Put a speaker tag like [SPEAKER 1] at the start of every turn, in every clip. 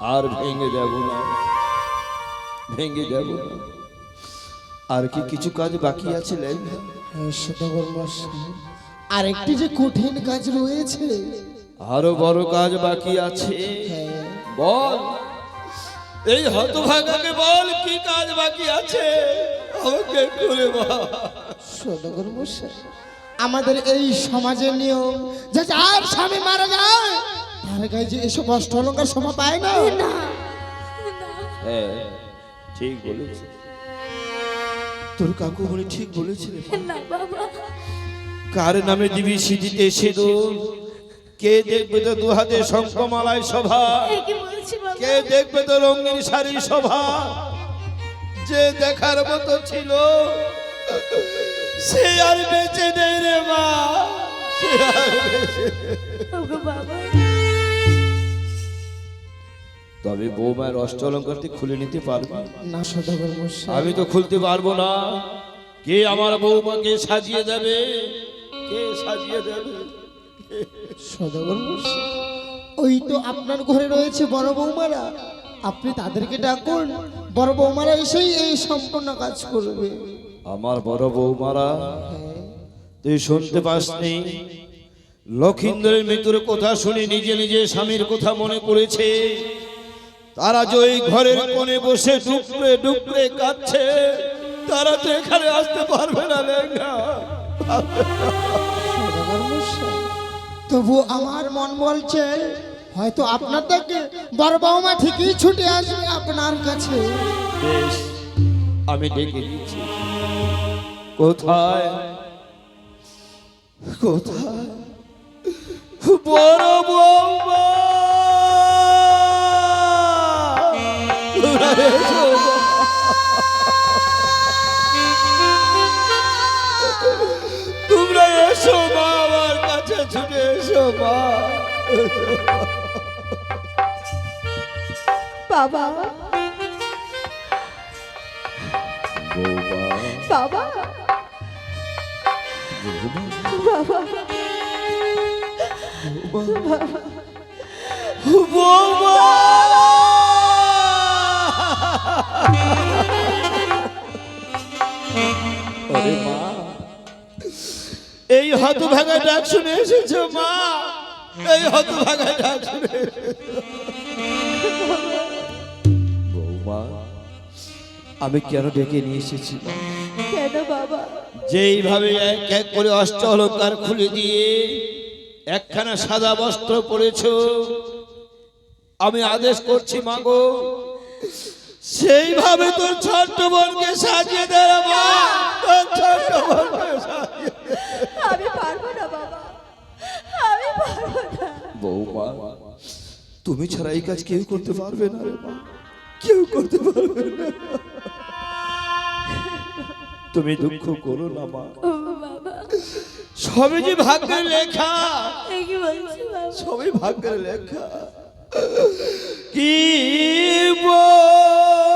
[SPEAKER 1] আর ভেঙে দেব না। ভেঙে দেব না। আর কি কিছু কাজ বাকি আছে
[SPEAKER 2] মশাই আরেকটি যে কঠিন কাজ রয়েছে।
[SPEAKER 1] আরও বড় কাজ বাকি আছে। বল। এই হতভাগাকে বল কি কাজ বাকি আছে? আমাকে করে
[SPEAKER 2] মশাই আমাদের এই সমাজের নিয়ম যে যার স্বামী মারা যায় তার গায়ে যে এসব অষ্ট অলঙ্কার পায় না?
[SPEAKER 1] হ্যাঁ ঠিক বলেছে। তোর কাকু বলে ঠিক বলেছিল কার নামে দিবি সিঁথিতে সিঁদুর? কে দেখবে তো দু হাতে শঙ্খমালায় সভা
[SPEAKER 3] কি
[SPEAKER 1] দেখবে তো রঙিন শাড়ি সভা যে দেখার মতো ছিল সে আর বেঁচে নেই রে মা। সে আর বেঁচে
[SPEAKER 3] বাবা।
[SPEAKER 1] তবে বৌমায়ের অষ্ট অলঙ্কার তুই খুলে নিতে পারবি।
[SPEAKER 2] না সদাগর
[SPEAKER 1] আমি তো খুলতে পারব না। কে আমার বৌমাকে সাজিয়ে দেবে? কে সাজিয়ে দেবে?
[SPEAKER 2] সদাগর ওই তো আপনার ঘরে রয়েছে বড় বৌমারা। আপনি তাদেরকে ডাকুন বড় বৌমারা এসেই এই সম্পূর্ণ কাজ করবে।
[SPEAKER 1] আমার বড় বৌমারা তুই শুনতে পাসনি? লক্ষিন্দরের মৃত্যুর কথা শুনে নিজে নিজে স্বামীর কথা মনে পড়েছে। তারা যে ওই ঘরের কোণে বসে ডুবরে ডুবরে কাঁদছে তারা তো এখানে আসতে পারবে না
[SPEAKER 2] তবু আমার মন বলছে হয়তো আপনার থেকে বড় বৌমা ঠিকই ছুটে আসবে আপনার কাছে।
[SPEAKER 1] বেশ আমি ডেকে দিচ্ছি। কোথায়? কোথায়? বড় বৌমা! মা। তোমরা এসো মা আমার কাছে ছুটে এসো মা।
[SPEAKER 3] বাবা।
[SPEAKER 1] বৌমা
[SPEAKER 3] বাবা। বাবা।
[SPEAKER 1] বৌমা। এই হতভাগা ডাক শুনে এসেছ মা? এই হতভাগা ডাক শুনে বৌমা আমি কেন ডেকে নিয়ে এসেছি?
[SPEAKER 3] কেন বাবা?
[SPEAKER 1] যেইভাবে এক এক করে অষ্ট অলঙ্কার খুলে দিয়ে একখানা সাদা বস্ত্র পরেছো আমি আদেশ করছি মাগো সেইভাবে তোর ছোট্ট বোনকে সাজিয়ে দে রে মা তোর ছোট্ট বোনকে সাজিয়ে দে।
[SPEAKER 3] আমি পারব না বাবা। আমি পারব না।
[SPEAKER 1] বৌমা তুমি ছাড়া এই কাজ কেউ করতে পারবে না কেউ করতে পারবে না। তুমি দুঃখ করো না মা। সবই যে ভাগ্যের লেখা। সবই ভাগ্যের লেখা। কি বৌমা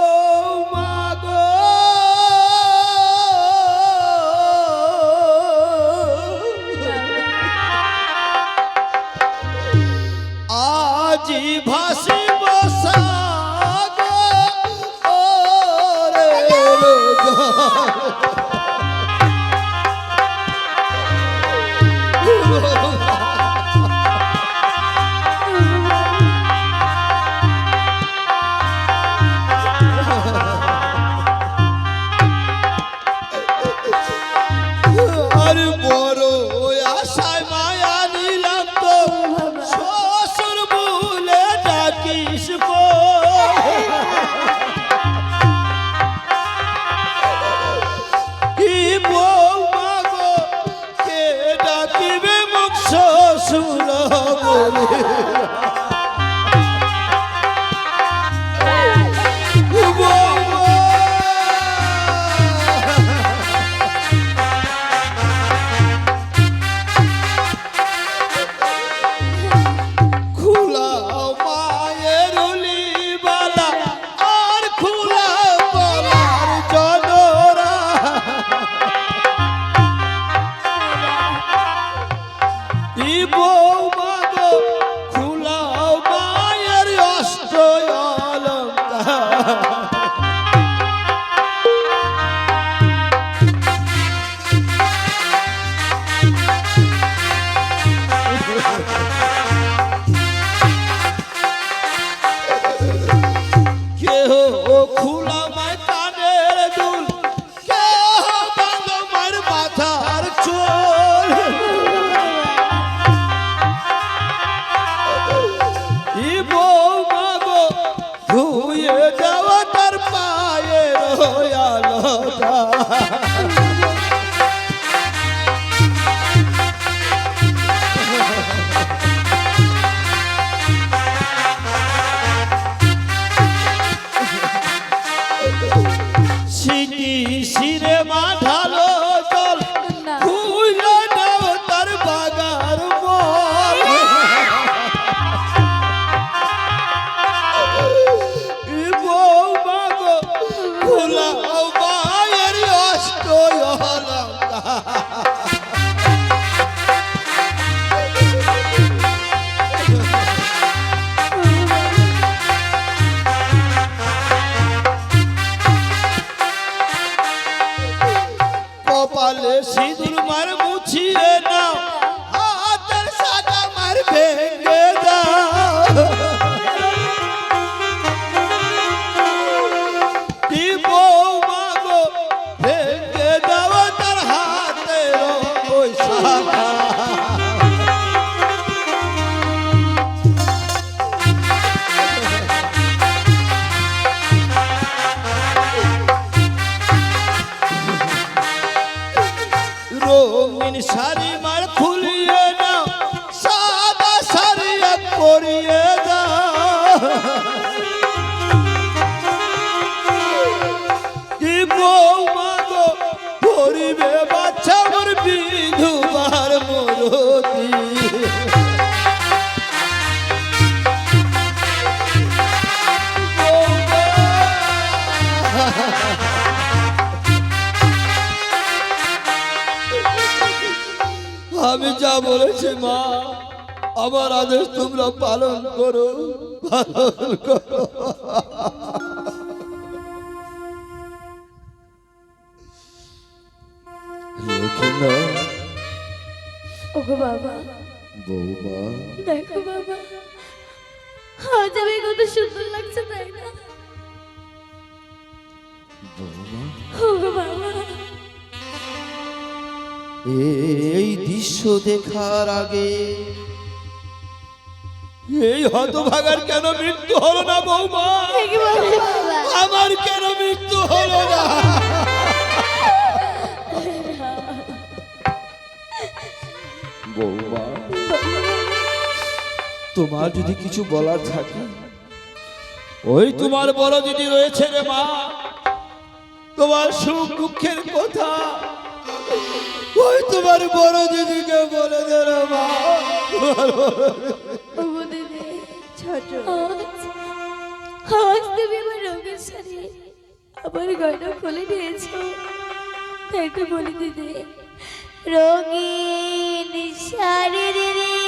[SPEAKER 1] আমি যা বলেছি মা আমার আদেশ তোমরা পালন করো পালন করো।
[SPEAKER 3] ওগো বাবা
[SPEAKER 1] বৌমা
[SPEAKER 3] দেখো বাবা আজ আমি কত সুন্দর লাগছে তাই না?
[SPEAKER 1] এই দৃশ্য দেখার আগে এই হতভাগার কেন মৃত্যু হলো না, বৌমা? আমার কেন মৃত্যু হলো না? বৌমা, তোমার যদি কিছু বলার থাকে, ওই তোমার বড় দিদি রয়েছে রে মা তোমার সুখ দুঃখের কথা। ওই তোমার বড় দিদিকে বলে দে
[SPEAKER 3] রঙের গয়না খুলে দিয়েছ। তাই তো বলি দিদি, রঙিন শাড়ি দিদি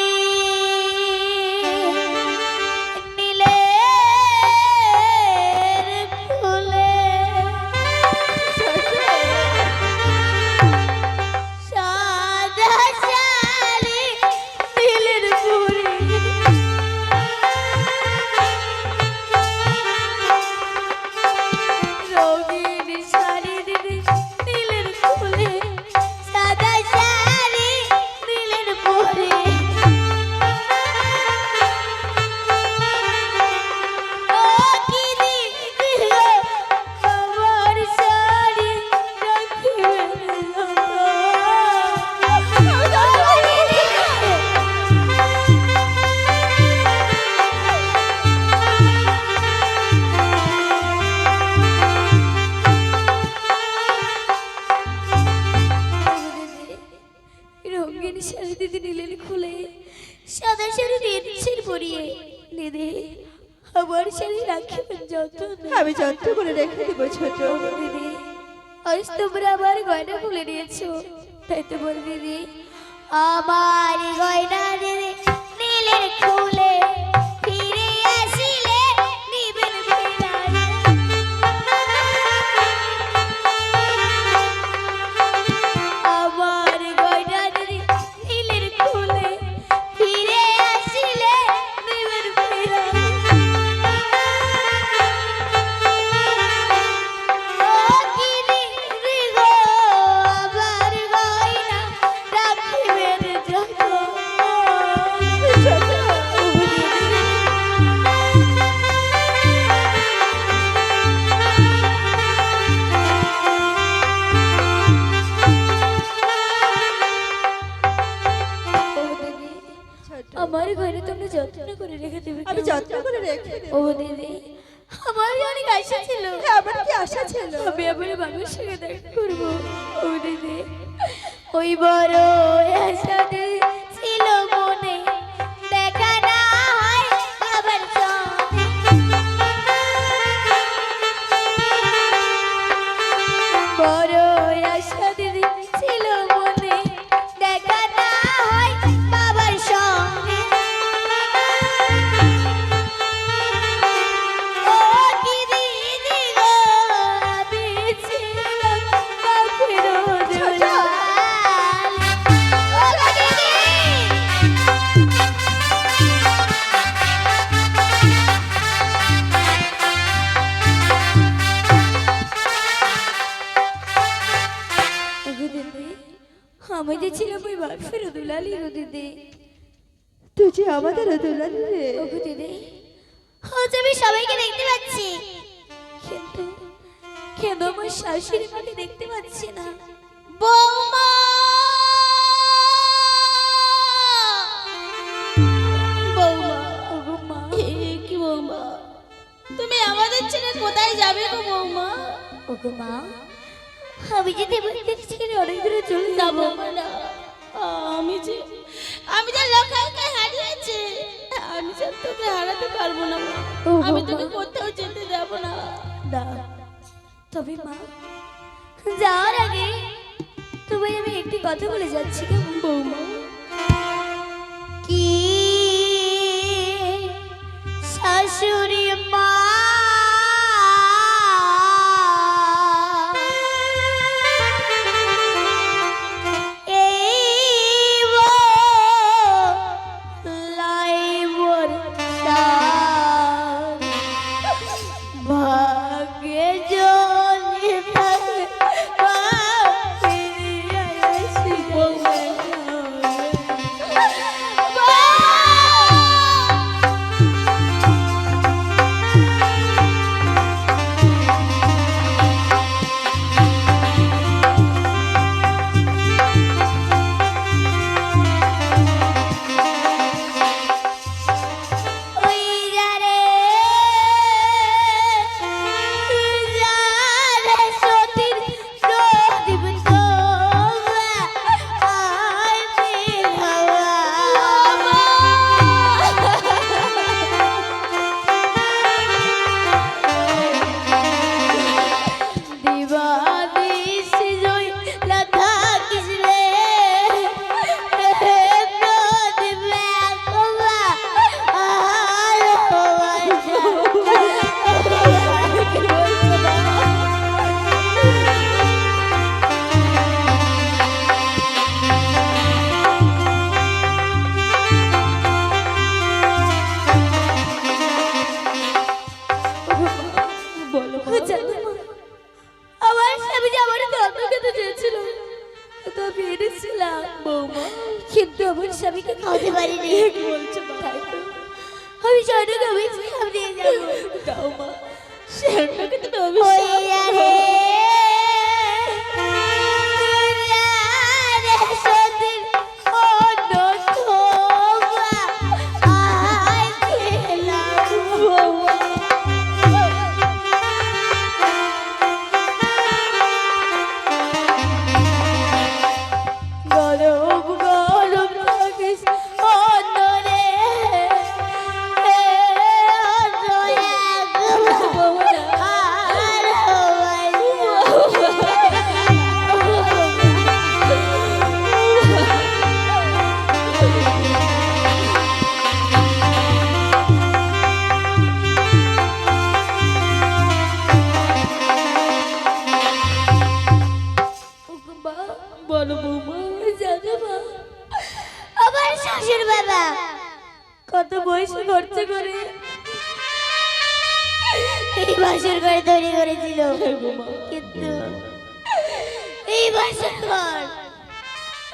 [SPEAKER 3] পরিয়ে দিদি আমার শাড়ি রাখিবেন যত্ন
[SPEAKER 4] আমি যত্ন করে রেখে দেবো ছোট
[SPEAKER 3] দিদি আজ তোমরা আমার গয়না খুলে নিয়েছো। তাই তো বল দিদি আমার গয়না দিদি নীলের খুলে ও দিদি আমার অনেক আশা ছিল?
[SPEAKER 4] আমার কি আশা ছিল?
[SPEAKER 3] আমি আমার দেখা করব। ও দিদি ওই বড় আশা দুলালি গো দিদি।
[SPEAKER 4] তুই যে আমাদের দুলাল রে।
[SPEAKER 3] ওগো দিদি আজ আমি সবাইকে দেখতে পাচ্ছি। কিন্তু কেন আমার শাশুড়ি মাকে দেখতে পাচ্ছি না? বৌমা! বৌমা ওগো মা। কি বৌমা? তুমি আমাদের ছেড়ে কোথায় যাবে গো বৌমা? ওগো মা আমি যে দেবতাদের ছেড়ে অনেক দূরে চলে যাব। না। আমি যে আমি যে লোকালকে হারিয়েছি আমি তোকে হারাতে পারব না মা। আমি তোকে কোথাও যেতে দেব না। না। তবে মা যাওয়ার আগে তোমায় আমি একটি কথা বলে যাচ্ছি কেমন বৌমা। কি শাশুড়ি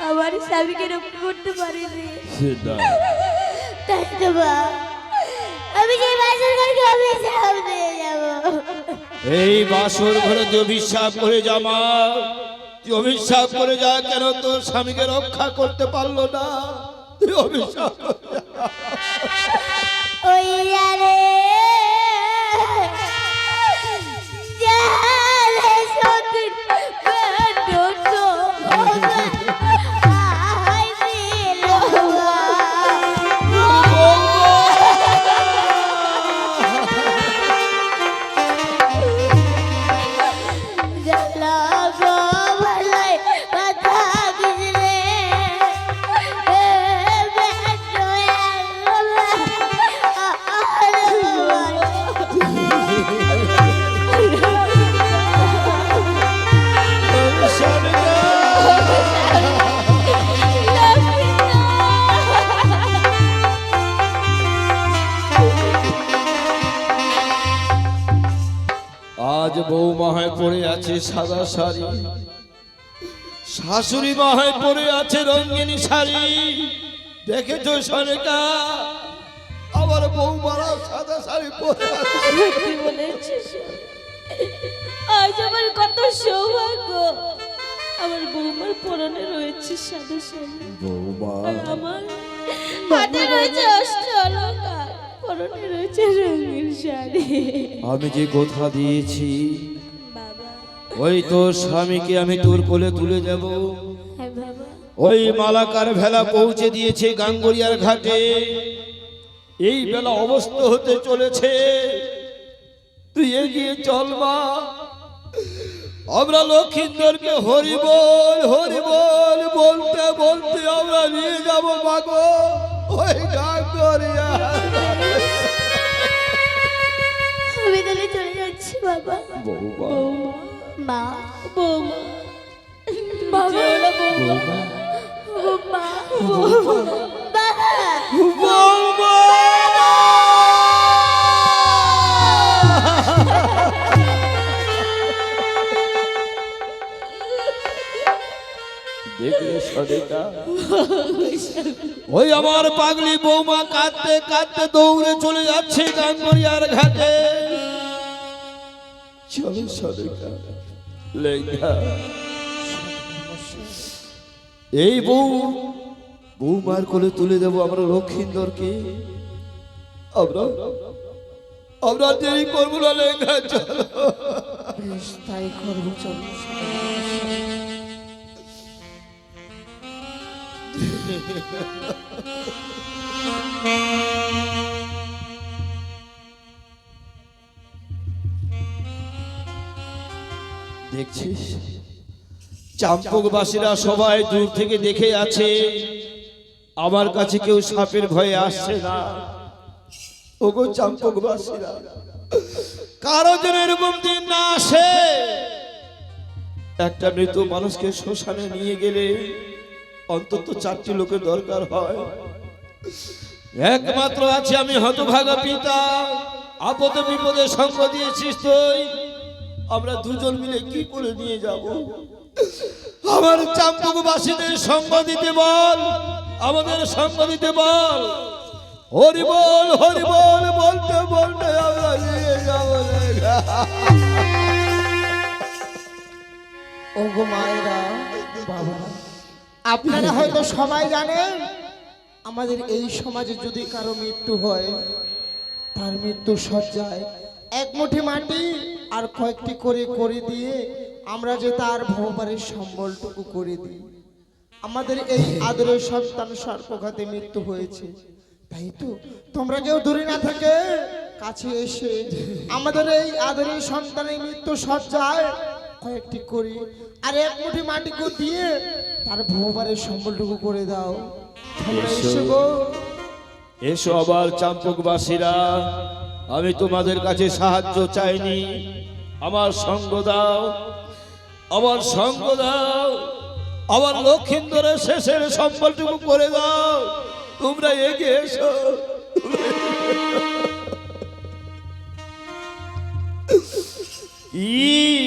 [SPEAKER 3] আমার স্বামীকে রক্ষা করতে পারেনি তাই তো মা আমি যে বাসর ঘরকে অভিশাপ দিয়ে যাব
[SPEAKER 1] এই বাসর ঘরে তুই অভিশাপ করে জামা তুই অভিশাপ করে যা কেন তোর স্বামীকে রক্ষা করতে পারল না? তুই অভিশাপ
[SPEAKER 3] ওই আরে
[SPEAKER 1] সাদা শাড়ি। শাশুড়ি মা হয় পরে আছে রঙিন শাড়ি। দেখেছ সরেকা আমার বৌমারা সাদা শাড়ি পরে
[SPEAKER 4] আজ আমার কত সৌভাগ্য। আমার বৌমার পরনে রয়েছে সাদা শাড়ি।
[SPEAKER 1] বৌমা।
[SPEAKER 4] আমার হাতে রয়েছে অষ্ট অলঙ্কার পরনে রয়েছে রঙিন শাড়ি।
[SPEAKER 1] আমি যে কথা দিয়েছি ওই তোর স্বামীকে আমি তোর কোলে তুলে যাব।
[SPEAKER 3] হ্যাঁ
[SPEAKER 1] ওই মালাকার ভেলা পৌঁছে দিয়েছে গাঙ্গুরিয়ার ঘাটে। এই বেলা অবস্থ হতে চলেছে। তুই এগিয়ে চল মা। আমরা লক্ষিন্দরকে হরি বল হরি বল বলতে বলতে আমরা নিয়ে যাব মাগো ওই গাঙ্গুরিয়া
[SPEAKER 3] আমি তাহলে চলে যাচ্ছি বাবা।
[SPEAKER 1] বৌমা।
[SPEAKER 3] মা
[SPEAKER 4] বৌমা
[SPEAKER 3] বাবা
[SPEAKER 1] বৌমা
[SPEAKER 3] বাবা
[SPEAKER 1] বৌমা। দেখলে ওই আমার পাগলি বৌমা কাঁদতে কাঁদতে দৌড়ে চলে যাচ্ছে গাঙ্গরিয়ার ঘাটে। চলো সদেকা লেখা এই বউ বউ বৌমার কোলে তুলে দেব আমরা লক্ষিন্দরকে। আমরা আমরা দেরি করব না লেখা চলো।
[SPEAKER 2] তাই করব চলো।
[SPEAKER 1] দেখছিস? চাম্পকবাসীরা সবাই দূর থেকে দেখে আছে আমার কাছে কেউ সাপের ভয়ে আসছে না। ওগো চাম্পকবাসীরা কারও যেন এরকম দিন না আসে। একটা মৃত মানুষকে শ্মশানে নিয়ে গেলে অন্তত চারটি লোকের দরকার হয়। একমাত্র আছে আমি হতভাগা পিতা। আপদে বিপদে সঙ্গ দিয়েছিস তুই। আমরা দুজন মিলে কি করে নিয়ে যাব আমার চাম্পকবাসীদের সঙ্গ দিতে বল আমাদের সঙ্গ দিতে বল হরি বল হরি বল বলতে বলতে আমরা নিয়ে যাব।
[SPEAKER 2] ওগো মায়েরা বাবা আপনারা হয়তো সবাই জানেন আমাদের এই সমাজে যদি কারও মৃত্যু হয় তার মৃত্যু সজ্জায় এক মুঠি মাটি আর কয়েকটি করে করে দিয়ে আমরা যে তার ভগবানের সম্বলটুকু করে দিই। আমাদের এই আদরের সন্তান সর্পঘাতে মৃত্যু হয়েছে। তাই তো তোমরা কেউ দূরে না থাকে কাছে এসে আমাদের এই আদরের সন্তানের মৃত্যু সজ্জায় কয়েকটি করি আর এক মুঠি মাটিকে দিয়ে তার ভগবানের সম্বলটুকু করে দাও। এসো।
[SPEAKER 1] আবার চাম্পকবাসীরা আমি তোমাদের কাছে সাহায্য চাইনি। আমার সঙ্গ দাও, আমার সঙ্গ দাও, আমার লক্ষিন্দরের শেষের সম্বলটুকু করে দাও। তোমরা এগিয়ে এসো। ই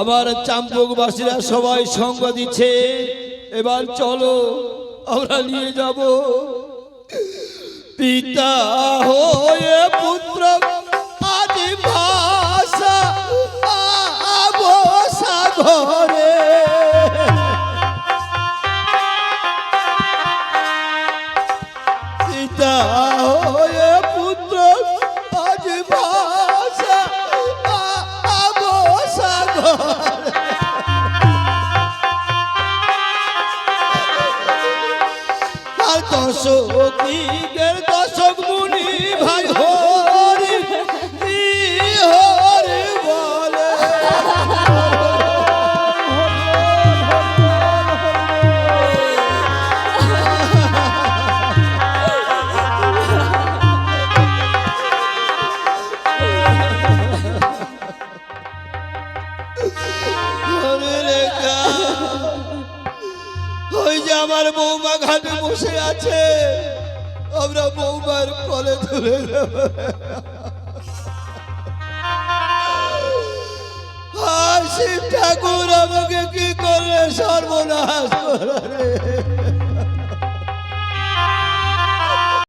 [SPEAKER 1] আমার চাম্পকবাসীরা সবাই সঙ্গ দিচ্ছে। এবার চলো, আমরা নিয়ে যাব। পিতা হয়ে পুত্র, আদি ভাষা আবো সাধ দশক দশক মুনি ভাই হো। বসে আছে। আমরা বৌমার কলে ধরে শিব ঠাকুর আমাকে কি করলে সর্বনাশ করে